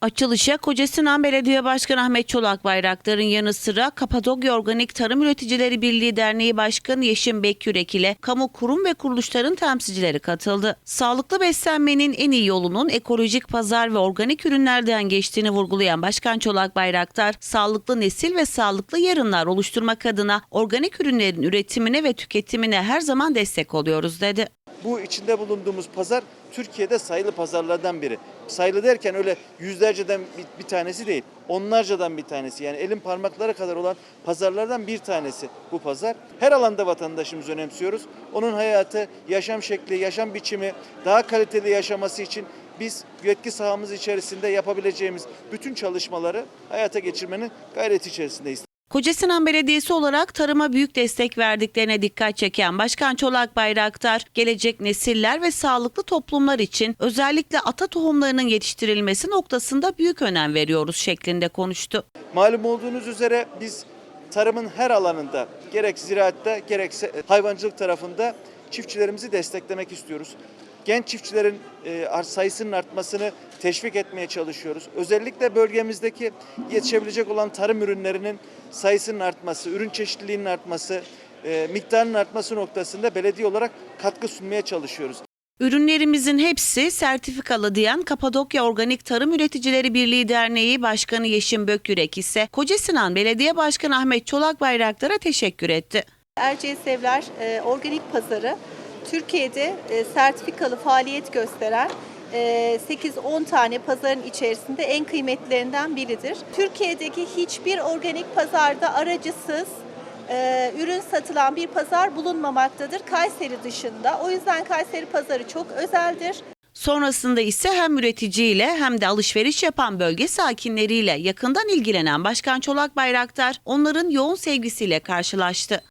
Açılışa Kocasinan Belediye Başkanı Ahmet Çolak Bayraktar'ın yanı sıra Kapadokya Organik Tarım Üreticileri Birliği Derneği Başkanı Yeşim Bekyürek ile kamu kurum ve kuruluşların temsilcileri katıldı. Sağlıklı beslenmenin en iyi yolunun ekolojik pazar ve organik ürünlerden geçtiğini vurgulayan Başkan Çolak Bayraktar, sağlıklı nesil ve sağlıklı yarınlar oluşturmak adına organik ürünlerin üretimine ve tüketimine her zaman destek oluyoruz dedi. Bu içinde bulunduğumuz pazar Türkiye'de sayılı pazarlardan biri. Sayılı derken öyle yüzlerceden bir, bir tanesi değil. Onlarcadan bir tanesi. Yani elin parmakları kadar olan pazarlardan bir tanesi bu pazar. Her alanda vatandaşımızı önemsiyoruz. Onun hayatı, yaşam şekli, yaşam biçimi daha kaliteli yaşaması için biz yetki sahamız içerisinde yapabileceğimiz bütün çalışmaları hayata geçirmenin gayreti içerisindeyiz. Kocasinan Belediyesi olarak tarıma büyük destek verdiklerine dikkat çeken Başkan Çolak Bayraktar, gelecek nesiller ve sağlıklı toplumlar için özellikle ata tohumlarının yetiştirilmesi noktasında büyük önem veriyoruz şeklinde konuştu. Malum olduğunuz üzere biz tarımın her alanında gerek ziraatta gerekse hayvancılık tarafında çiftçilerimizi desteklemek istiyoruz. Genç çiftçilerin e, sayısının artmasını teşvik etmeye çalışıyoruz. Özellikle bölgemizdeki yetişebilecek olan tarım ürünlerinin sayısının artması, ürün çeşitliliğinin artması, e, miktarının artması noktasında belediye olarak katkı sunmaya çalışıyoruz. Ürünlerimizin hepsi sertifikalı diyen Kapadokya Organik Tarım Üreticileri Birliği Derneği Başkanı Yeşim Bökyürek ise Kocasinan Belediye Başkanı Ahmet Çolak Bayraktar'a teşekkür etti. Erciyes Evler e, Organik Pazarı Türkiye'de e, sertifikalı faaliyet gösteren e, 8-10 tane pazarın içerisinde en kıymetlilerinden biridir. Türkiye'deki hiçbir organik pazarda aracısız e, ürün satılan bir pazar bulunmamaktadır Kayseri dışında. O yüzden Kayseri pazarı çok özeldir. Sonrasında ise hem üreticiyle hem de alışveriş yapan bölge sakinleriyle yakından ilgilenen Başkan Çolak Bayraktar onların yoğun sevgisiyle karşılaştı.